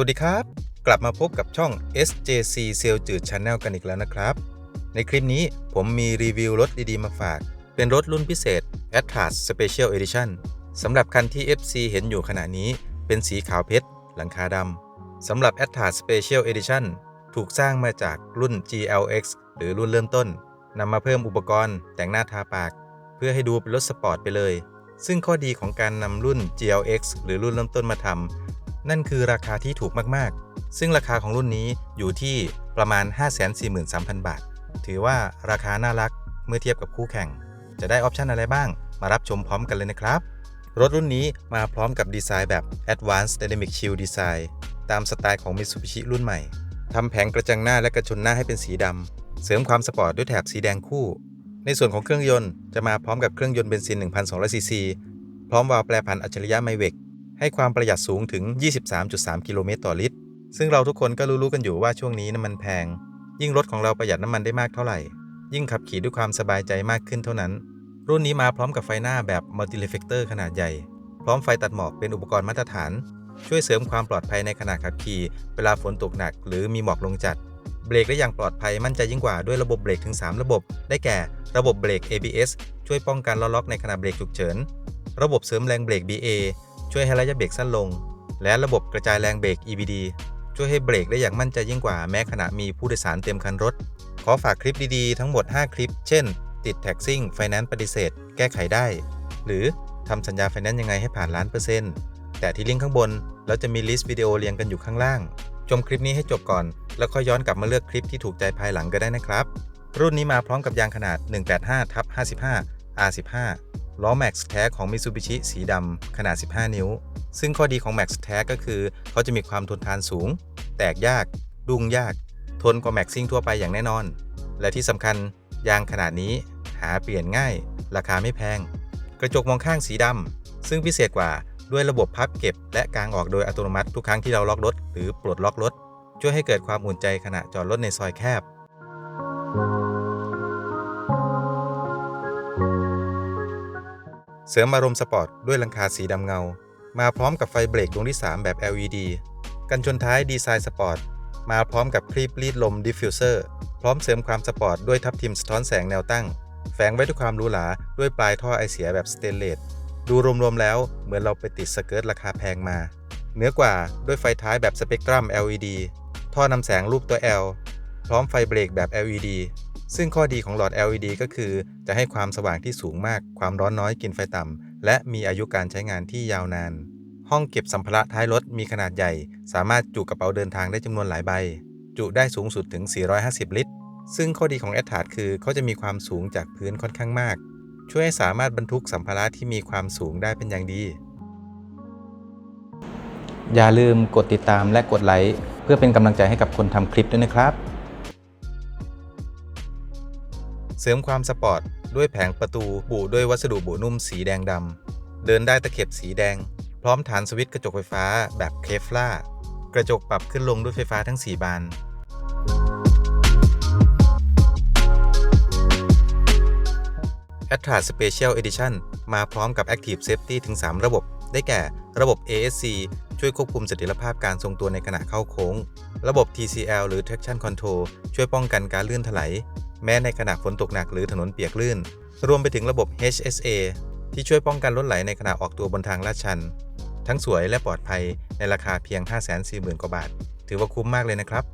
วัสดีครับ กลับมาพบกับช่อง SJC Sale จืด Channel กันอีกแล้วนะครับ ในคลิปนี้ผมมีรีวิวรถดีๆมาฝาก เป็นรถรุ่นพิเศษ Atlas Special Edition สำหรับคันที่ FC เห็นอยู่ขณะนี้ เป็นสีขาวเพชร หลังคาดำสำหรับ Atlas Special Edition ถูกสร้างมาจากรุ่น GLX หรือรุ่นเริ่มต้นนำมาเพิ่มอุปกรณ์แต่งหน้าทาปาก เพื่อให้ดูเป็นรถสปอร์ตไปเลย ซึ่งข้อดีของการนำรุ่น GLX หรือรุ่นเริ่มต้นมาทำ นั่นคือราคาที่ถูกมากๆ ซึ่งราคาของรุ่นนี้อยู่ที่ประมาณ 543,000 บาท ถือว่าราคาน่ารักเมื่อเทียบกับคู่แข่ง จะได้ออปชันอะไรบ้าง มารับชมพร้อมกันเลยนะครับ รถรุ่นนี้มาพร้อมกับดีไซน์แบบ Advanced Dynamic Shield Design ตามสไตล์ของ Mitsubishi รุ่นใหม่ทำแผงกระจังหน้าและกระชนหน้าให้เป็นสีดำ เสริมความสปอร์ตด้วยแถบสีแดงคู่ ในส่วนของเครื่องยนต์จะมาพร้อมกับเครื่องยนต์เบนซิน 1,200ซีซี พร้อมวาล์วแปรผันอัจฉริยะไมเวก ให้ความประหยัดสูงถึง 23.3 กิโลเมตรต่อลิตร ซึ่งเราทุกคนก็รู้ๆกันอยู่ว่าช่วงนี้น้ำมันแพง ยิ่งรถของเราประหยัดน้ำมันได้มากเท่าไหร่ ยิ่งขับขี่ด้วยความสบายใจมากขึ้นเท่านั้น รุ่นนี้มาพร้อมกับไฟหน้าแบบ Multi Reflector ขนาดใหญ่ พร้อมไฟตัดหมอกเป็นอุปกรณ์มาตรฐาน ช่วยเสริมความปลอดภัยในขณะขับขี่เวลาฝนตกหนัก หรือมีหมอกลงจัดเบรกได้อย่างปลอดภัยมั่นใจยิ่งกว่าด้วยระบบเบรกถึง 3 ระบบ ได้แก่ระบบเบรก ABS ช่วยป้องกันล้อล็อกในขณะเบรกฉุกเฉิน ระบบเสริมแรงเบรก BA ช่วยให้ระยะเบรกสั้นลง และระบบกระจายแรงเบรก EBD ช่วยให้เบรกได้อย่างมั่นใจยิ่งกว่าแม้ขณะมีผู้โดยสารเต็มคันรถ ขอฝากคลิปดีๆ ทั้งหมด 5 คลิป เช่น ติดแท็กซิ่งไฟแนนซ์ปฏิเสธ แก้ไขได้ หรือทำสัญญาไฟแนนซ์ยังไงให้ผ่านล้านเปอร์เซ็นต์แต่ที่ลิงก์ข้างบนเราจะมีลิสต์วิดีโอเรียงกันอยู่ข้างล่าง ชมคลิปนี้ให้จบก่อน แล้วค่อยย้อนกลับมาเลือกคลิปที่ถูกใจภายหลังก็ได้นะครับ รุ่นนี้มาพร้อมกับยางขนาด 185ทับ55 R15 ล้อ Max แท้ของ Mitsubishi สีดำขนาด 15 นิ้ว ซึ่งข้อดีของ Max แท้ก็คือ เขาจะมีความทนทานสูง แตกยาก ดุ้งยาก ทนกว่า Max ซิ่งทั่วไปอย่างแน่นอน และที่สำคัญยางขนาดนี้หาเปลี่ยนง่าย ราคาไม่แพง กระจกมองข้างสีดำซึ่งพิเศษกว่าด้วยระบบพับเก็บ และกางออกโดยอัตโนมัติทุกครั้งที่เราล็อกรถหรือปลดล็อกรถช่วยให้เกิดความอุ่นใจขณะจอดรถในซอยแคบ เสริมอารมณ์สปอร์ตด้วยหลังคาสีดำเงา มาพร้อมกับไฟเบรกดวงที่ 3 แบบ LED กันชนท้ายดีไซน์สปอร์ตมาพร้อมกับคลีปรีดลมดิฟฟิวเซอร์พร้อมเสริมความสปอร์ตด้วยทับทิมสะท้อนแสงแนวตั้ง แฝงไว้ด้วยความหรูหราด้วยปลายท่อไอเสียแบบสเตนเลสดูรวมๆแล้วเหมือนเราไปติดสเกิร์ตราคาแพงมา เหนือกว่าด้วยไฟท้ายแบบสเปกตรัม LED ท่อนำแสงรูปตัว L พร้อมไฟเบรกแบบ LED ซึ่งข้อดีของหลอด LED ก็คือ จะให้ความสว่างที่สูงมาก ความร้อนน้อยกินไฟต่ำ และมีอายุการใช้งานที่ยาวนาน ห้องเก็บสัมภาระท้ายรถมีขนาดใหญ่ สามารถจุกระเป๋าเดินทางได้จำนวนหลายใบ จุได้สูงสุดถึง 450 ลิตร ซึ่งข้อดีของแอ t ทา s คือเขาจะมีความสูงจากพื้นค่อนข้างมาก ช่วยให้สามารถบรรทุกสัมภาระที่มีความสูงได้เป็นอย่างดี อย่าลืมกดติดตามและกดไลค์เพื่อเป็นกำลังใจให้กับคนทำคลิปด้วยนะครับ เสริมความสปอร์ตด้วยแผงประตูบุด้วยวัสดุบุนุ่มสีแดงดำ เดินได้ตะเข็บสีแดง พร้อมฐานสวิตช์กระจกไฟฟ้าแบบเคฟล่ากระจกปรับขึ้นลงด้วยไฟฟ้าทั้ง 4 บาน Atlas Special Edition มาพร้อมกับ Active Safety ถึง 3 ระบบ ได้แก่ระบบ ASC ช่วยควบคุมเสถียรภาพการทรงตัวในขณะเข้าโค้ง ระบบ TCL หรือ Traction Control ช่วยป้องกันการลื่นถลายแม้ในขณะฝนตกหนักหรือถนนเปียกลื่น รวมไปถึงระบบ HSA ที่ช่วยป้องกันรถไหลในขณะออกตัวบนทางลาดชัน ทั้งสวยและปลอดภัยในราคาเพียง 540,000 กว่าบาท ถือว่าคุ้มมากเลยนะครับ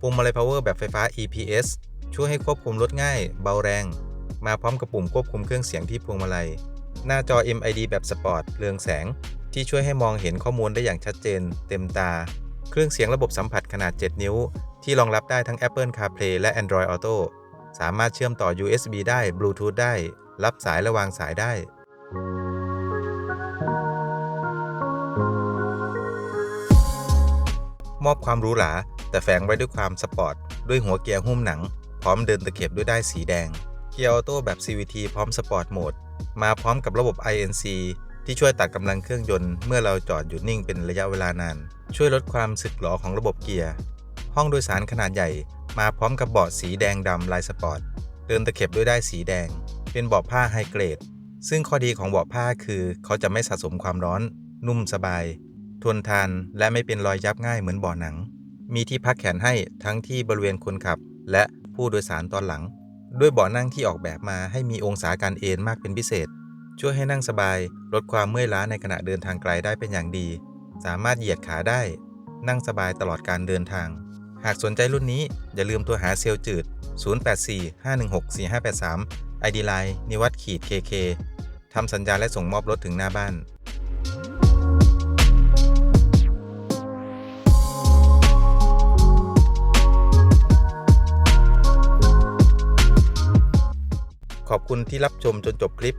พวงมาลัย Power แบบไฟฟ้า EPS ช่วยให้ควบคุมรถง่าย เบาแรง มาพร้อมกับปุ่มควบคุมเครื่องเสียงที่พวงมาลัย หน้าจอ MID แบบสปอร์ต เรืองแสง ที่ช่วยให้มองเห็นข้อมูลได้อย่างชัดเจน เต็มตา เครื่องเสียงระบบสัมผัสขนาด 7 นิ้ว ที่รองรับได้ทั้ง Apple CarPlay และ Android Auto สามารถเชื่อมต่อ USB ได้ Bluetooth ได้ รับสายและวางสายได้ มอบความหรูหรา แต่แฝงไว้ด้วยความสปอร์ต ด้วยหัวเกียร์หุ้มหนัง พร้อมเดินตะเข็บด้วยได้สีแดง เกียร์ออโต้แบบ CVT พร้อมสปอร์ตโหมด มาพร้อมกับระบบ INC ที่ช่วยตัดกำลังเครื่องยนต์เมื่อเราจอดหยุดนิ่งเป็นระยะเวลานาน ช่วยลดความสึกหรอของระบบเกียร์ ห้องโดยสารขนาดใหญ่ มาพร้อมกับเบาะสีแดงดำลายสปอร์ตเดินตะเข็บด้วยได้สีแดง เป็นเบาะผ้าไฮเกรด ซึ่งข้อดีของเบาะผ้าคือเขาจะไม่สะสมความร้อน นุ่มสบาย ทนทานและไม่เป็นรอยยับง่ายเหมือนเบาะหนัง มีที่พักแขนให้ทั้งที่บริเวณคนขับ และผู้โดยสารตอนหลัง ด้วยเบาะนั่งที่ออกแบบมาให้มีองศาการเอนมากเป็นพิเศษ ช่วยให้นั่งสบาย ลดความเมื่อยล้าในขณะเดินทางไกลได้เป็นอย่างดี สามารถเหยียดขาได้ นั่งสบายตลอดการเดินทาง หากสนใจรุ่นนี้อย่าลืมโทรหาเซลจืด 0845164583 ID Line นิวัตขีด KK ทำสัญญาและส่งมอบรถถึงหน้าบ้านขอบคุณที่รับชมจนจบคลิป